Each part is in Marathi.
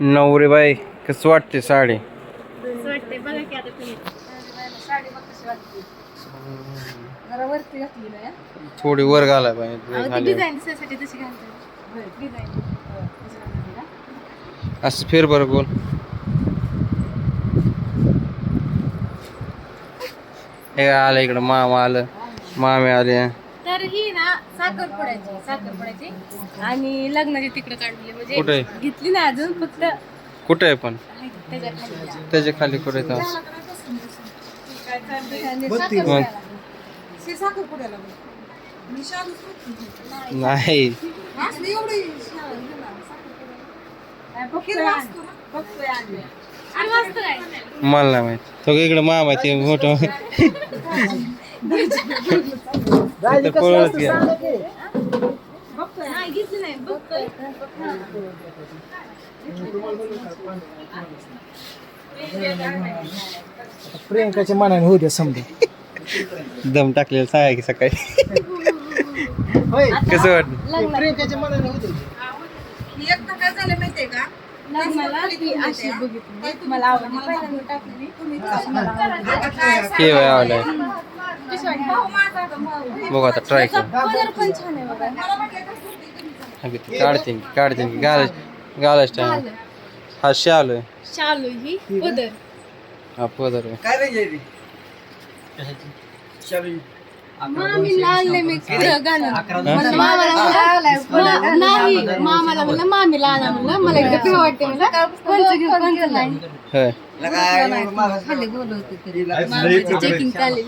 नवरे बाई कसं वाटते. साडी थोडी वर घालाय पाहिजे असं फेर बरं बोल. हे आलं इकडं मामा आलं. मामे आले तर ही ना साखरपुड्याची साखरपुड्याची आणि लग्नाची तिकडे काढली कुठे? म्हणजे घेतली ना अजून फक्त कुठं आहे पण? आहे त्याच्याखाली त्याच्याखाली कुठे तर साखरपुड्याला. नाही. आणि आहे. मला नाही माहीत. तो इकडं मामा आहे ते मोठं तिथं पळत गेला. नाही घेतली नाही बघतोय प्रियंकाच्या मनाने होऊ द्या समजा दम टाकलेलं सांगा की सकाळी. होय. कसं वाटलं? प्रियंकाच्या मनाने होऊ दे. लग्नाला ती अशी बघितली. तुम्हाला आवडली. पहिल्यांदा टाकलेली बघू आता ट्राय कर. कलर पण छान आहे बघा अगं ते काढते की काढते की घालाय घालायच टाइम हा शाल आहे. शालू ही पदर. हा पदर आहे. मामी आणले मी पुढं गाणं म्हणलं मामाला नाही मामाला म्हणलं मामीला आणा म्हणलं मला एकदा वाटते म्हणलं. कोणचं घेऊ कोणचं नाही? होय खाली बोलवते तरी मामाची चेकिंग चालली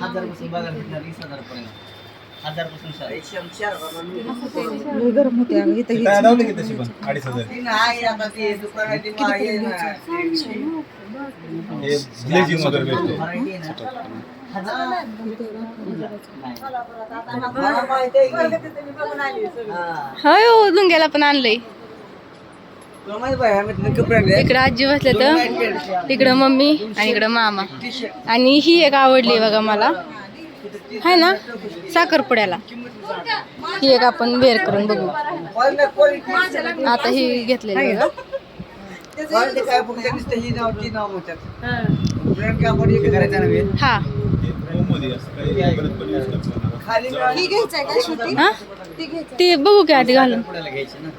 होय हो लुंग्याला पण आणलंय. इकडं आजी बसले तर इकडं मम्मी आणि इकडं मामा. आणि ही एक आवडली बघा मला. आहे ना साखरपुड्याला. ही एक आपण वेअर करून बघू. आता ही घेतलेली बघा. हा. हा? ती बघू की आधी घालून.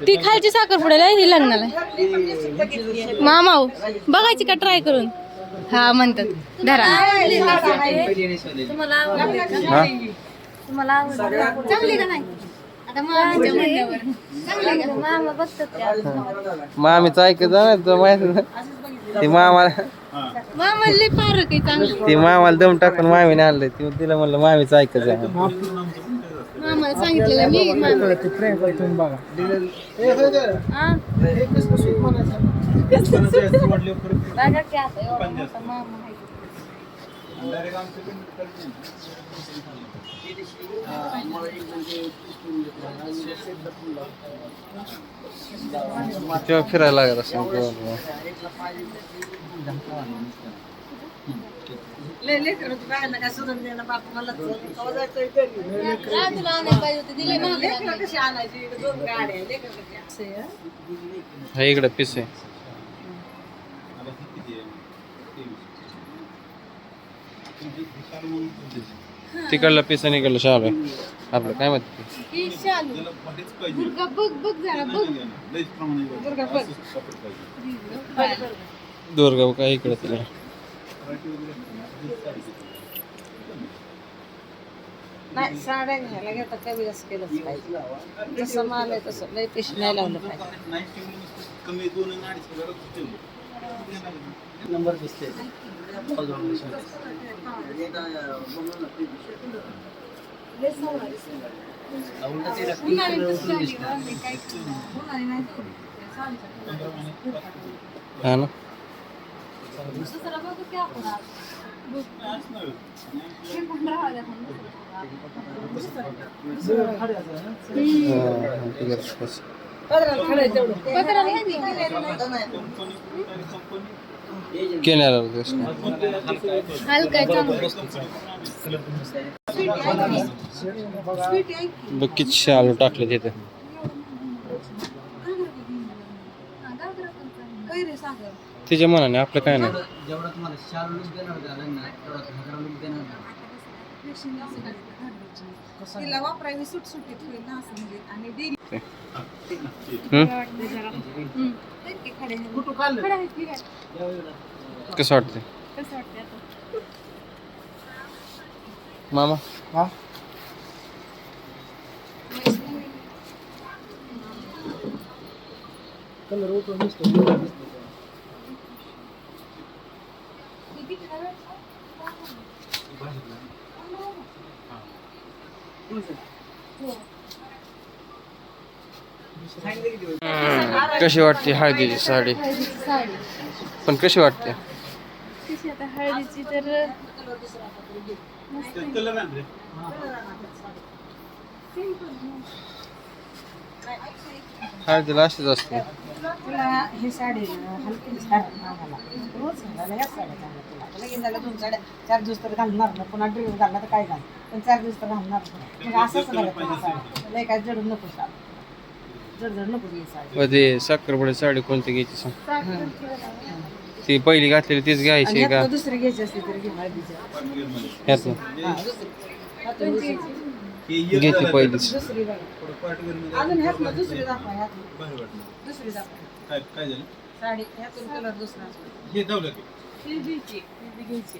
ती खालची साखरपुड्याला ही लग्नाला मामा बघायची का ट्राय करून? हा म्हणतात. धरा. तुम्हाला चांगली का नाही? आता मामाच्या म्हणण्यावर. चांगली का? मामा बघतात त्या. मामीचं ऐकत माहीत ते मामाला मामा लय पारक आहे चांगलं ते मामाला दम टाकून मामीने आणलं ते तिला म्हणलं मामीचं ऐकत जा मामाला सांगितलेलं मी मामा बघा ए, होय गं. हा? कसं सूट म्हणायचं? बघा की आता एवढा मोठा मामा आहे. तेव्हा फिरायला लागत असं राजूला आणायला पाहिजे होतं, दिले महाग लागले. हा इकडं पिस तिकडला पिस आणि इकडलं शाल आहे आपलं काय माहिती? ही शालू. दुर्गा बघ बघ जरा बघ. दुर्गा बघ. दुर्गा काय इकडं तिला नाही साड्या घ्यायला घेता कमी जास्त केलंच पाहिजे. जसं माल आहे तसं लय पेश नाही लावलं पाहिजे. नंबर दिसते हा ना दुसरा बघू की आपण आज. बघ. हे पण राहू द्या पण. हा, हा, ठीक आहे, बस. पदराला खडं आहे तेवढं पत्राला हे बी. केल्याला दिसत हलका आहे बघ किती शालू टाकले तिथे तिच्या मनाने आपलं काय नाही तुम्हाला देणार घागरा लुक देणार तिला सुटसुटीत होईल ना असं म्हणजे आणि डेली कसं वाटतं मामा? हा? कलर उठून दिसतो वेगळा दिसतो तो. कशी वाटते हळदीची साडी? साडी पण कशी वाटते? कशी आता हळदीची तर हळदीला अशीच असते. तुला ही साडी चार दिवस तर घालणार ना पुन्हा ड्रेस घालणार तर काय घाल? पण चार दिवस तर घालणार नाही. मग असंच लय काय जडून नको साडी जड जड नको घे साडी. व ते साखरपुडे साडी कोणती घ्यायची सांग. ती पहिली घातलेली तीच आणि घ्यायची का दुसरी घ्यायची असली तर घे हळदीच्या ह्यातलं हा, दुसरी. ह्यातून दुसरी. घेते पहिलीच. दुसरी बघा. अजून ह्यातनं दुसरी दाखवा ह्यातनं. दुसरी दाखवा. साडी ह्यातून कलर दुसरा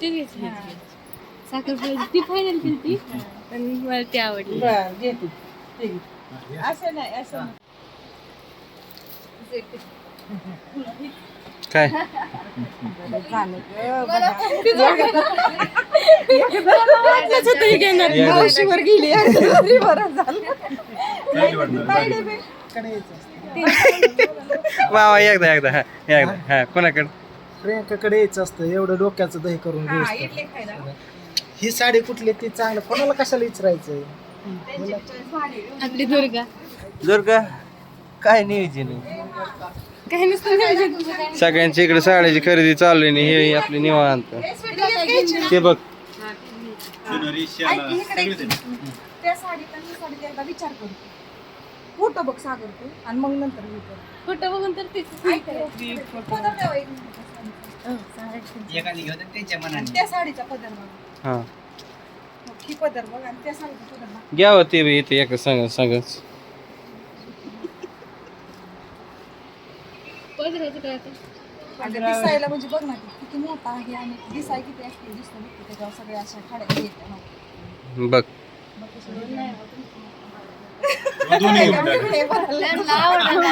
ती साखरपुड्याची. ती फायनल केली ती? पण मला ती आवडली. बरं घे तू. ते घे. असं नाही असं नाही. काय? मावशीवर गेली बरं झालं. वा वा एकदा एकदा हा एकदा हा कोणाकडे? प्रियंकाकडे यायचं असतं एवढं डोक्याचं दही करून हा, खायला. ही साडी कुठली ती चांगलं कोणाला कशाला विचारायचं आपली दुर्गा. का काय नियोजन नसतं सगळ्यांच्या इकडे साड्याची खरेदी चालू आहे हे आपली निवांत ते बघ ही फोटो बघ सागर तू आणि मग नंतर हे. फोटो बघून तर त्या साडीचा. पदर बघ हा हो, ही पदर बघ आणि त्या साडीचा पदर घ्यावं ते बी इथे एक सांग सांगच काय दिसायला म्हणजे बघ ना ते किती मोठा आहे आणि दिसाय किती ऍक्टिव्ह दिसतो बघ की त्याच्यावर सगळ्या अशा खाड्या येतात हो. बघ त्यांना आवडणार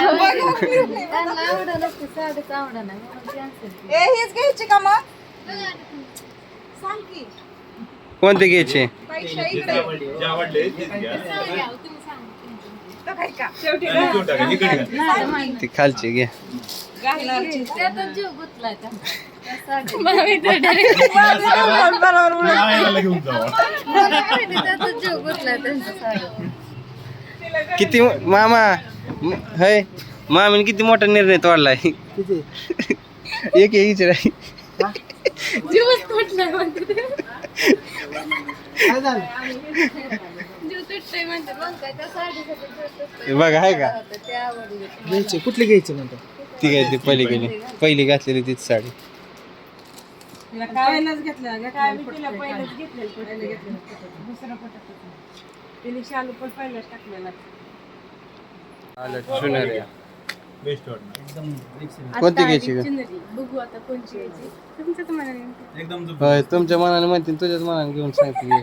त्यांना आवडणार ते साडीच आवडणार म्हणून cancel केली. ए हेच घ्यायची का मग? सांग की. कोणते घ्यायचे? पैशा इकडे. तर काय का? शेवटी नाही, खालचे घ्या किती मामा म- हय मामीने किती मोठा निर्णय तोडलाय? एक एक. काय झालं. बघ आहे का? ते आवडली घ्यायची कुठली घ्यायची म्हणतो? ती काय ती पहिली गेली. पहिली घातलेली तीच साडी. पहिलंच घेतलं काय मी तिला पहिलंच घेतलेलं पहिलं घेतलेलं दुसरं पटत तिने शालू पण पहिलंच टाकलेला. आलं चुनऱ्या एकदम excellent. कोणती घ्यायची का चुनरी. बघू आता कोणची घ्यायची. होय तुमच्या मनाने म्हणते तुझ्याच मनाने घेऊन सांगते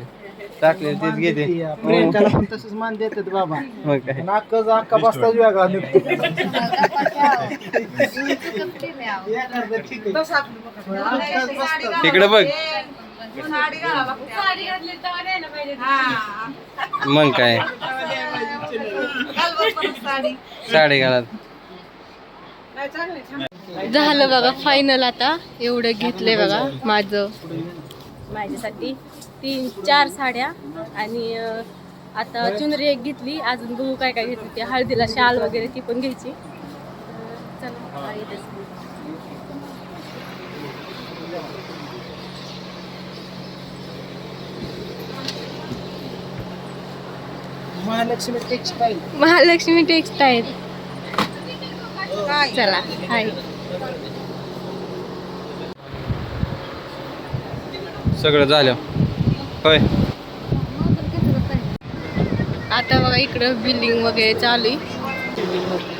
टाकले तेच घेते. प्रियंकाला पण तसंच मान देतात बाबा. मग काय? अक्का अक्का बसताच वेगळा निघतो. तिकडे बघ. हा. मग काय? साडी घालत. नाही चांगली छान झालं बघा फायनल आता. एवढं घेतलंय बघा माझं. माझ्यासाठी तीन चार साड्या आणि आता चुनरी एक घेतली. अजून बघू काय काय घेतली ते. हळदीला शाल वगैरे ती पण घ्यायची. हा. महालक्ष्मी टेक्सटाईल महालक्ष्मी टेक्सटाईल चला हाय सगळं झालं. होय. आता बघा इकडं बिल्डिंग वगैरे चालू आहे.